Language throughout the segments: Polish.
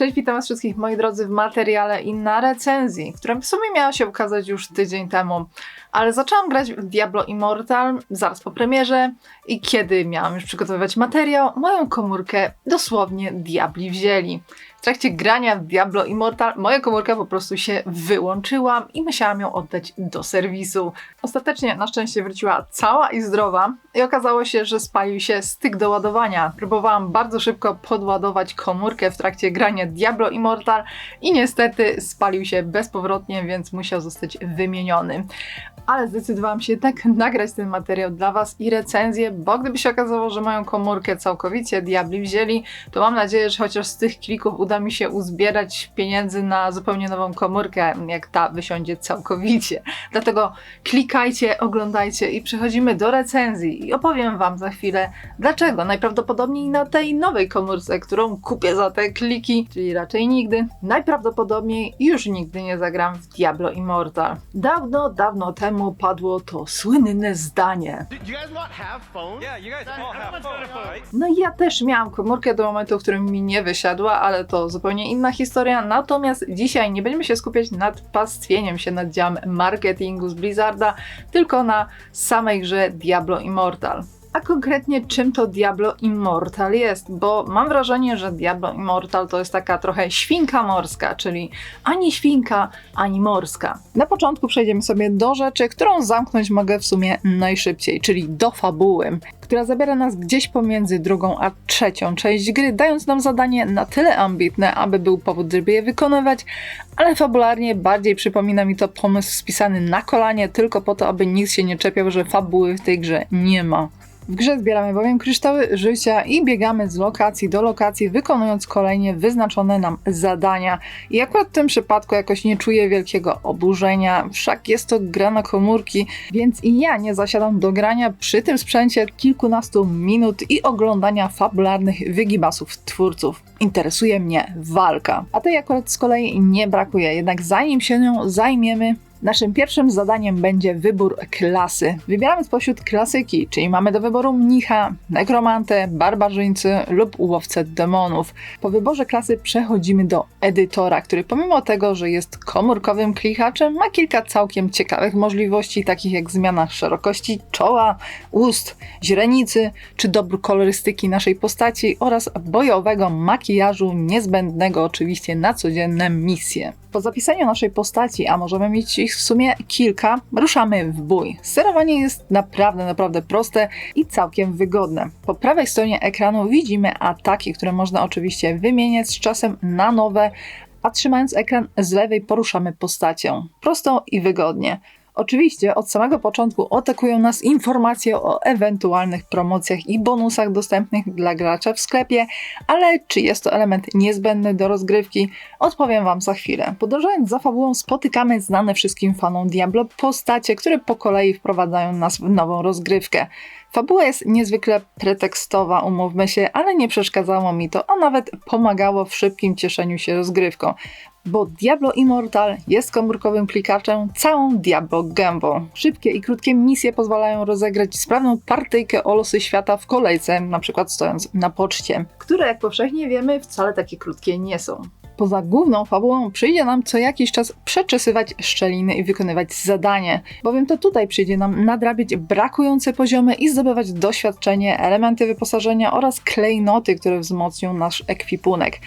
Cześć, witam was wszystkich moi drodzy w materiale i na recenzji, która w sumie miała się ukazać już tydzień temu. Ale zaczęłam grać w Diablo Immortal zaraz po premierze i kiedy miałam już przygotowywać materiał, moją komórkę dosłownie diabli wzięli. W trakcie grania w Diablo Immortal moja komórka po prostu się wyłączyła i musiałam ją oddać do serwisu. Ostatecznie na szczęście wróciła cała i zdrowa i okazało się, że spalił się styk do ładowania. Próbowałam bardzo szybko podładować komórkę w trakcie grania Diablo Immortal i niestety spalił się bezpowrotnie, więc musiał zostać wymieniony ale zdecydowałam się jednak nagrać ten materiał dla Was i recenzję, bo gdyby się okazało, że moją komórkę całkowicie diabli wzięli, to mam nadzieję, że chociaż z tych klików uda mi się uzbierać pieniędzy na zupełnie nową komórkę, jak ta wysiądzie całkowicie. Dlatego klikajcie, oglądajcie i przechodzimy do recenzji i opowiem Wam za chwilę, dlaczego najprawdopodobniej na tej nowej komórce, którą kupię za te kliki, czyli raczej nigdy, najprawdopodobniej już nigdy nie zagram w Diablo Immortal. Dawno, dawno temu padło to słynne zdanie. No i ja też miałam komórkę do momentu, w którym mi nie wysiadła, ale to zupełnie inna historia. Natomiast dzisiaj nie będziemy się skupiać nad pastwieniem się nad działem marketingu z Blizzarda, tylko na samej grze Diablo Immortal. A konkretnie czym to Diablo Immortal jest? Bo mam wrażenie, że Diablo Immortal to jest taka trochę świnka morska, czyli ani świnka, ani morska. Na początku przejdziemy sobie do rzeczy, którą zamknąć mogę w sumie najszybciej, czyli do fabuły która zabiera nas gdzieś pomiędzy drugą a trzecią część gry, dając nam zadanie na tyle ambitne, aby był powód, żeby je wykonywać, ale fabularnie bardziej przypomina mi to pomysł spisany na kolanie, tylko po to, aby nikt się nie czepiał, że fabuły w tej grze nie ma. W grze zbieramy bowiem kryształy życia i biegamy z lokacji do lokacji, wykonując kolejnie wyznaczone nam zadania. I akurat w tym przypadku jakoś nie czuję wielkiego oburzenia, wszak jest to gra na komórki, więc i ja nie zasiadam do grania przy tym sprzęcie kilkunastu minut i oglądania fabularnych wygibasów twórców. Interesuje mnie walka. A tej akurat z kolei nie brakuje, jednak zanim się nią zajmiemy, Naszym pierwszym zadaniem będzie wybór klasy. Wybieramy spośród klasyki, czyli mamy do wyboru mnicha, nekromantę, barbarzyńcy lub łowcę demonów. Po wyborze klasy przechodzimy do edytora, który pomimo tego, że jest komórkowym klikaczem, ma kilka całkiem ciekawych możliwości, takich jak zmiana szerokości czoła, ust, źrenicy, czy dobór kolorystyki naszej postaci oraz bojowego makijażu niezbędnego oczywiście na codzienne misje. Po zapisaniu naszej postaci, a możemy mieć ich w sumie kilka, ruszamy w bój. Sterowanie jest naprawdę, naprawdę proste i całkiem wygodne. Po prawej stronie ekranu widzimy ataki, które można oczywiście wymieniać z czasem na nowe, a trzymając ekran z lewej poruszamy postacią. Prosto i wygodnie. Oczywiście od samego początku atakują nas informacje o ewentualnych promocjach i bonusach dostępnych dla gracza w sklepie, ale czy jest to element niezbędny do rozgrywki, odpowiem Wam za chwilę. Podążając za fabułą spotykamy znane wszystkim fanom Diablo postacie, które po kolei wprowadzają nas w nową rozgrywkę. Fabuła jest niezwykle pretekstowa, umówmy się, ale nie przeszkadzało mi to, a nawet pomagało w szybkim cieszeniu się rozgrywką bo Diablo Immortal jest komórkowym klikaczem całą Diablo gębą. Szybkie i krótkie misje pozwalają rozegrać sprawną partyjkę o losy świata w kolejce, przykład stojąc na poczcie, które jak powszechnie wiemy wcale takie krótkie nie są. Poza główną fabułą przyjdzie nam co jakiś czas przeczesywać szczeliny i wykonywać zadanie, bowiem to tutaj przyjdzie nam nadrabiać brakujące poziomy i zdobywać doświadczenie, elementy wyposażenia oraz klejnoty, które wzmocnią nasz ekwipunek.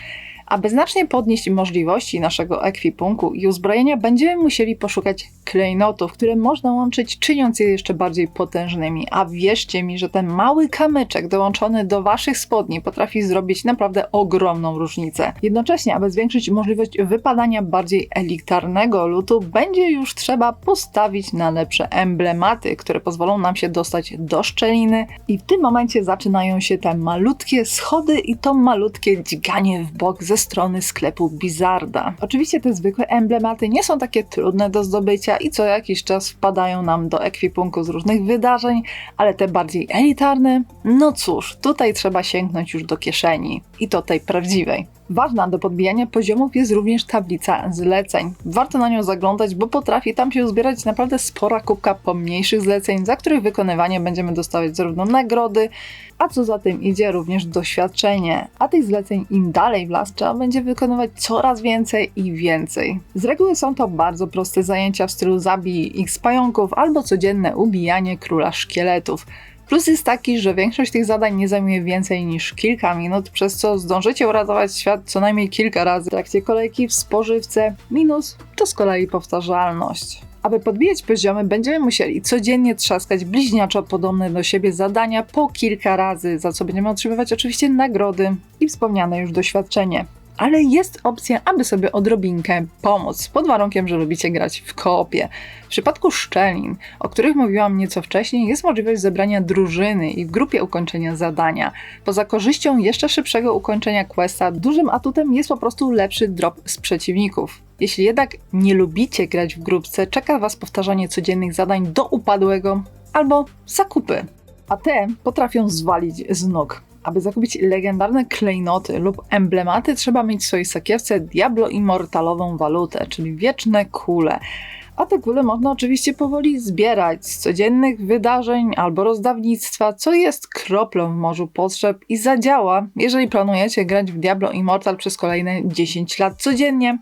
Aby znacznie podnieść możliwości naszego ekwipunku i uzbrojenia, będziemy musieli poszukać klejnotów, które można łączyć, czyniąc je jeszcze bardziej potężnymi. A wierzcie mi, że ten mały kamyczek dołączony do waszych spodni potrafi zrobić naprawdę ogromną różnicę. Jednocześnie, aby zwiększyć możliwość wypadania bardziej elitarnego lutu, będzie już trzeba postawić na lepsze emblematy, które pozwolą nam się dostać do szczeliny. I w tym momencie zaczynają się te malutkie schody i to malutkie dźganie w bok ze strony sklepu Bizarda. Oczywiście te zwykłe emblematy nie są takie trudne do zdobycia i co jakiś czas wpadają nam do ekwipunku z różnych wydarzeń, ale te bardziej elitarne, no cóż, tutaj trzeba sięgnąć już do kieszeni i to tej prawdziwej. Ważna do podbijania poziomów jest również tablica zleceń. Warto na nią zaglądać, bo potrafi tam się uzbierać naprawdę spora kubka pomniejszych zleceń, za których wykonywanie będziemy dostawać zarówno nagrody, a co za tym idzie również doświadczenie. A tych zleceń im dalej w las trzeba będzie wykonywać coraz więcej i więcej. Z reguły są to bardzo proste zajęcia w stylu zabij x pająków albo codzienne ubijanie króla szkieletów. Plus jest taki, że większość tych zadań nie zajmuje więcej niż kilka minut, przez co zdążycie uratować świat co najmniej kilka razy w trakcie kolejki w spożywce. Minus to z kolei powtarzalność. Aby podbijać poziomy, będziemy musieli codziennie trzaskać bliźniaczo podobne do siebie zadania po kilka razy, za co będziemy otrzymywać oczywiście nagrody i wspomniane już doświadczenie. Ale jest opcja, aby sobie odrobinkę pomóc, pod warunkiem, że lubicie grać w koopie. W przypadku szczelin, o których mówiłam nieco wcześniej, jest możliwość zebrania drużyny i w grupie ukończenia zadania. Poza korzyścią jeszcze szybszego ukończenia questa, dużym atutem jest po prostu lepszy drop z przeciwników. Jeśli jednak nie lubicie grać w grupce, czeka Was powtarzanie codziennych zadań do upadłego albo zakupy. A te potrafią zwalić z nóg. Aby zakupić legendarne klejnoty lub emblematy, trzeba mieć w swojej sakiewce Diablo Immortalową walutę, czyli wieczne kule. A te kule można oczywiście powoli zbierać z codziennych wydarzeń albo rozdawnictwa, co jest kroplą w morzu potrzeb i zadziała, jeżeli planujecie grać w Diablo Immortal przez kolejne 10 lat codziennie,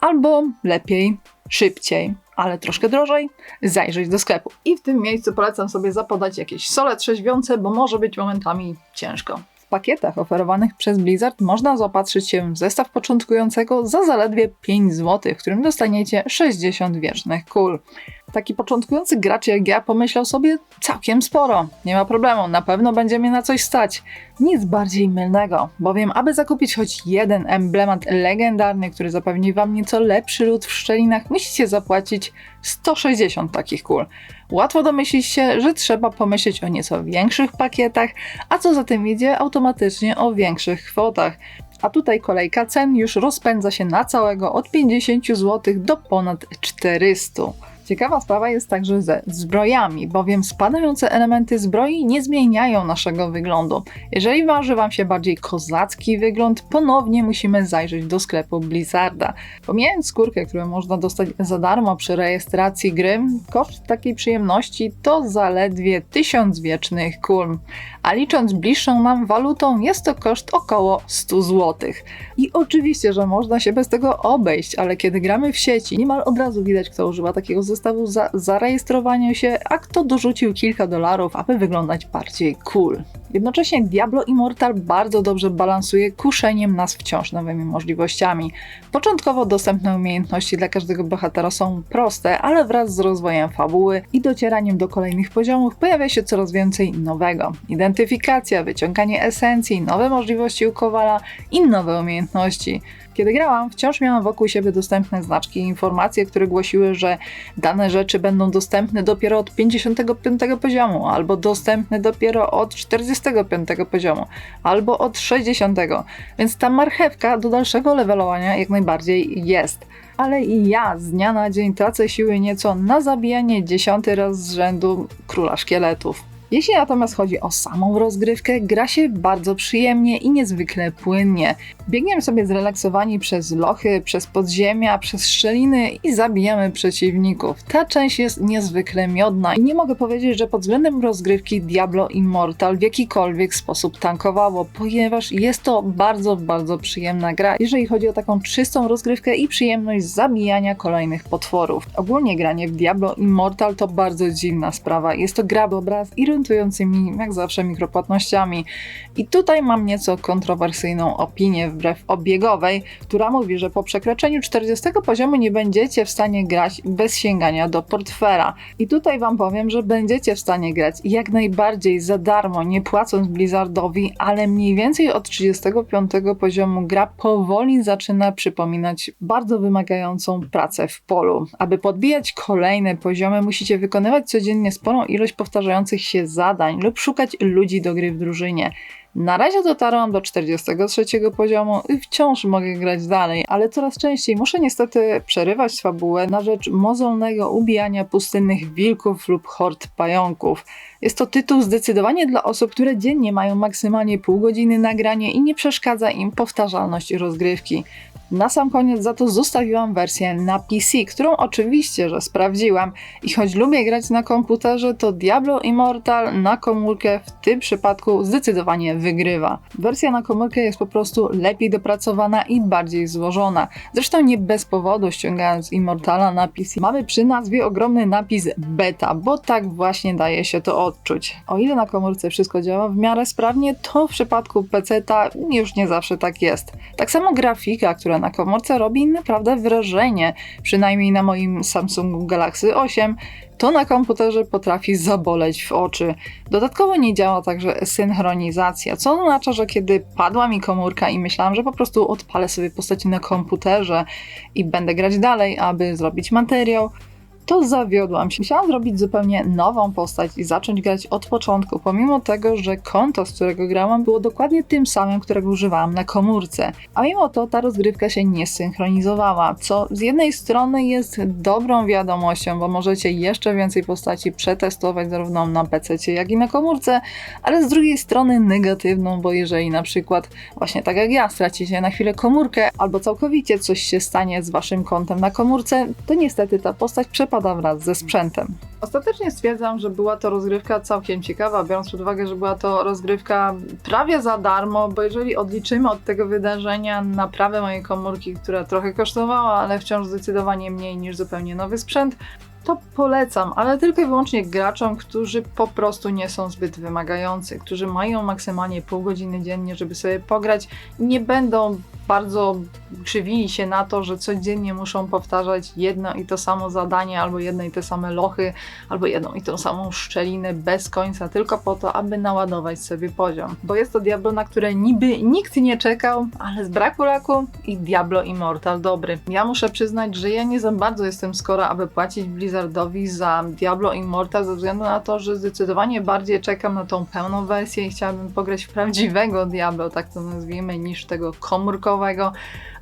albo lepiej, szybciej, ale troszkę drożej, zajrzeć do sklepu. I w tym miejscu polecam sobie zapodać jakieś sole trzeźwiące, bo może być momentami ciężko. W pakietach oferowanych przez Blizzard można zaopatrzyć się w zestaw początkującego za zaledwie 5 zł, w którym dostaniecie 60 wiecznych kul. Taki początkujący gracz jak ja pomyślał sobie całkiem sporo. Nie ma problemu, na pewno będzie mnie na coś stać. Nic bardziej mylnego, bowiem aby zakupić choć jeden emblemat legendarny, który zapewni wam nieco lepszy lód w szczelinach, musicie zapłacić 160 takich kul. Łatwo domyślić się, że trzeba pomyśleć o nieco większych pakietach, a co za tym idzie, automatycznie o większych kwotach. A tutaj kolejka cen już rozpędza się na całego od 50 zł do ponad 400. Ciekawa sprawa jest także ze zbrojami, bowiem spadające elementy zbroi nie zmieniają naszego wyglądu. Jeżeli marzy Wam się bardziej kozacki wygląd, ponownie musimy zajrzeć do sklepu Blizzarda. Pomijając skórkę, którą można dostać za darmo przy rejestracji gry, koszt takiej przyjemności to zaledwie 1000 wiecznych kul. A licząc bliższą nam walutą, jest to koszt około 100 zł. I oczywiście, że można się bez tego obejść, ale kiedy gramy w sieci, niemal od razu widać, kto używa takiego zestawu za zarejestrowanie się, a kto dorzucił kilka dolarów, aby wyglądać bardziej cool. Jednocześnie Diablo Immortal bardzo dobrze balansuje kuszeniem nas wciąż nowymi możliwościami. Początkowo dostępne umiejętności dla każdego bohatera są proste, ale wraz z rozwojem fabuły i docieraniem do kolejnych poziomów pojawia się coraz więcej nowego. Identyfikacja, wyciąganie esencji, nowe możliwości u Kowala i nowe umiejętności. Kiedy grałam, wciąż miałam wokół siebie dostępne znaczki i informacje, które głosiły, że dane rzeczy będą dostępne dopiero od 55 poziomu, albo dostępne dopiero od 45 poziomu, albo od 60. Więc ta marchewka do dalszego levelowania jak najbardziej jest. Ale i ja z dnia na dzień tracę siły nieco na zabijanie dziesiąty raz z rzędu króla szkieletów. Jeśli natomiast chodzi o samą rozgrywkę, gra się bardzo przyjemnie i niezwykle płynnie. Biegniemy sobie zrelaksowani przez lochy, przez podziemia, przez szczeliny i zabijamy przeciwników. Ta część jest niezwykle miodna i nie mogę powiedzieć, że pod względem rozgrywki Diablo Immortal w jakikolwiek sposób tankowało, ponieważ jest to bardzo, bardzo przyjemna gra, jeżeli chodzi o taką czystą rozgrywkę i przyjemność zabijania kolejnych potworów. Ogólnie granie w Diablo Immortal to bardzo dziwna sprawa. Jest to gra dobra z jak zawsze, mikropłatnościami. I tutaj mam nieco kontrowersyjną opinię wbrew obiegowej, która mówi, że po przekroczeniu 40 poziomu nie będziecie w stanie grać bez sięgania do portfela. I tutaj wam powiem, że będziecie w stanie grać jak najbardziej za darmo, nie płacąc Blizzardowi, ale mniej więcej od 35 poziomu gra powoli zaczyna przypominać bardzo wymagającą pracę w polu. Aby podbijać kolejne poziomy, musicie wykonywać codziennie sporą ilość powtarzających się zadań lub szukać ludzi do gry w drużynie. Na razie dotarłam do 43 poziomu i wciąż mogę grać dalej, ale coraz częściej muszę niestety przerywać fabułę na rzecz mozolnego ubijania pustynnych wilków lub hord pająków. Jest to tytuł zdecydowanie dla osób, które dziennie mają maksymalnie pół godziny nagranie i nie przeszkadza im powtarzalność rozgrywki. Na sam koniec za to zostawiłam wersję na PC, którą oczywiście, że sprawdziłam i choć lubię grać na komputerze, to Diablo Immortal na komórkę w tym przypadku zdecydowanie wygrywa. Wersja na komórkę jest po prostu lepiej dopracowana i bardziej złożona. Zresztą nie bez powodu ściągając Immortala na PC mamy przy nazwie ogromny napis beta, bo tak właśnie daje się to odczuć. O ile na komórce wszystko działa w miarę sprawnie, to w przypadku PC-ta już nie zawsze tak jest. Tak samo grafika, która na komórce robi naprawdę wrażenie, przynajmniej na moim Samsungu Galaxy 8, to na komputerze potrafi zaboleć w oczy. Dodatkowo nie działa także synchronizacja, co oznacza, że kiedy padła mi komórka i myślałam, że po prostu odpalę sobie postaci na komputerze i będę grać dalej, aby zrobić materiał, to zawiodłam się. Chciałam zrobić zupełnie nową postać i zacząć grać od początku, pomimo tego, że konto, z którego grałam, było dokładnie tym samym, którego używałam na komórce. A mimo to ta rozgrywka się nie synchronizowała, co z jednej strony jest dobrą wiadomością, bo możecie jeszcze więcej postaci przetestować zarówno na PC, jak i na komórce, ale z drugiej strony negatywną, bo jeżeli na przykład właśnie tak jak ja stracicie na chwilę komórkę albo całkowicie coś się stanie z waszym kontem na komórce, to niestety ta postać przepada wraz ze sprzętem. Ostatecznie stwierdzam, że była to rozgrywka całkiem ciekawa, biorąc pod uwagę, że była to rozgrywka prawie za darmo, bo jeżeli odliczymy od tego wydarzenia naprawę mojej komórki, która trochę kosztowała, ale wciąż zdecydowanie mniej niż zupełnie nowy sprzęt, to polecam, ale tylko i wyłącznie graczom, którzy po prostu nie są zbyt wymagający, którzy mają maksymalnie pół godziny dziennie, żeby sobie pograć nie będą bardzo krzywili się na to, że codziennie muszą powtarzać jedno i to samo zadanie, albo jedne i te same lochy, albo jedną i tą samą szczelinę bez końca, tylko po to, aby naładować sobie poziom. Bo jest to Diablo, na które niby nikt nie czekał, ale z braku raku i Diablo Immortal dobry. Ja muszę przyznać, że ja nie za bardzo jestem skora, aby płacić Blizzardowi za Diablo Immortal, ze względu na to, że zdecydowanie bardziej czekam na tą pełną wersję i chciałabym pograć w prawdziwego Diablo, tak to nazwijmy, niż tego komórkowego Oh stołowego.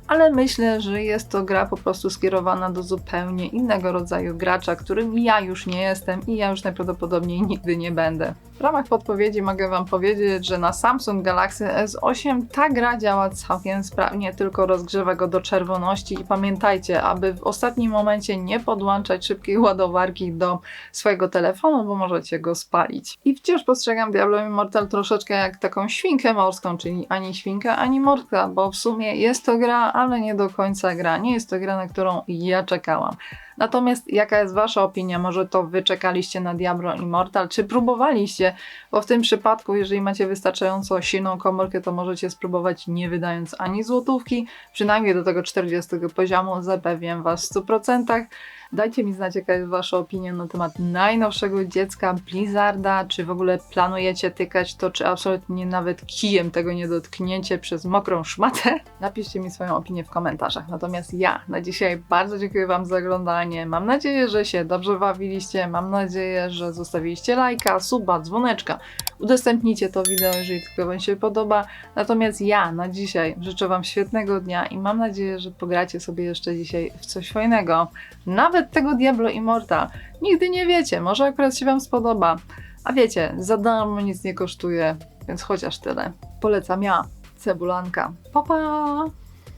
Ale myślę, że jest to gra po prostu skierowana do zupełnie innego rodzaju gracza, którym ja już nie jestem i ja już najprawdopodobniej nigdy nie będę. W ramach podpowiedzi mogę Wam powiedzieć, że na Samsung Galaxy S8 ta gra działa całkiem sprawnie, tylko rozgrzewa go do czerwoności i pamiętajcie, aby w ostatnim momencie nie podłączać szybkiej ładowarki do swojego telefonu, bo możecie go spalić. I wciąż postrzegam Diablo Immortal troszeczkę jak taką świnkę morską, czyli ani świnka, ani morska, bo w sumie jest to gra, ale nie do końca gra. Nie jest to gra, na którą ja czekałam. Natomiast jaka jest Wasza opinia? Może to Wy czekaliście na Diablo Immortal, czy próbowaliście? Bo w tym przypadku, jeżeli macie wystarczająco silną komórkę, to możecie spróbować nie wydając ani złotówki, przynajmniej do tego 40 poziomu, zapewniam Was w 100%. Dajcie mi znać, jaka jest Wasza opinia na temat najnowszego dziecka Blizzarda. Czy w ogóle planujecie tykać to, czy absolutnie nawet kijem tego nie dotknięcie przez mokrą szmatę? Napiszcie mi swoją opinię w komentarzach. Natomiast ja na dzisiaj bardzo dziękuję Wam za oglądanie. Mam nadzieję, że się dobrze bawiliście. Mam nadzieję, że zostawiliście lajka, suba, dzwoneczka. Udostępnijcie to wideo, jeżeli tylko Wam się podoba. Natomiast ja na dzisiaj życzę Wam świetnego dnia i mam nadzieję, że pogracie sobie jeszcze dzisiaj w coś fajnego. Nawet tego Diablo Immortal. Nigdy nie wiecie, może akurat się Wam spodoba. A wiecie, za darmo nic nie kosztuje, więc chociaż tyle. Polecam ja, Cebulanka. Pa, pa!